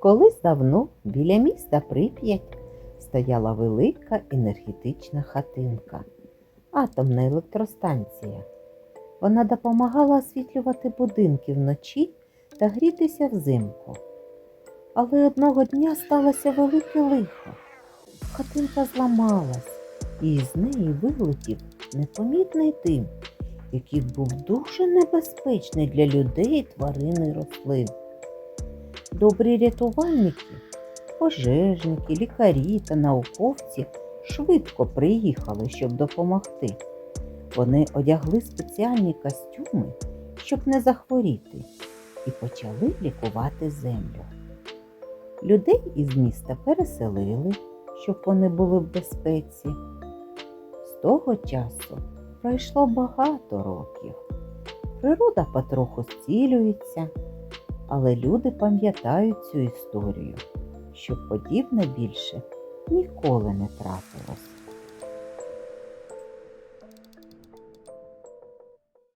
Колись давно біля міста Прип'ять стояла велика енергетична хатинка, атомна електростанція. Вона допомагала освітлювати будинки вночі та грітися взимку. Але одного дня сталося велике лихо. Хатинка зламалась, і з неї вилетів непомітний дим, який був дуже небезпечний для людей, тварин і рослин. Добрі рятувальники, пожежники, лікарі та науковці швидко приїхали, щоб допомогти. Вони одягли спеціальні костюми, щоб не захворіти, і почали лікувати землю. Людей із міста переселили, щоб вони були в безпеці. З того часу пройшло багато років. Природа потроху зцілюється, але люди пам'ятають цю історію, щоб подібне більше ніколи не трапилось.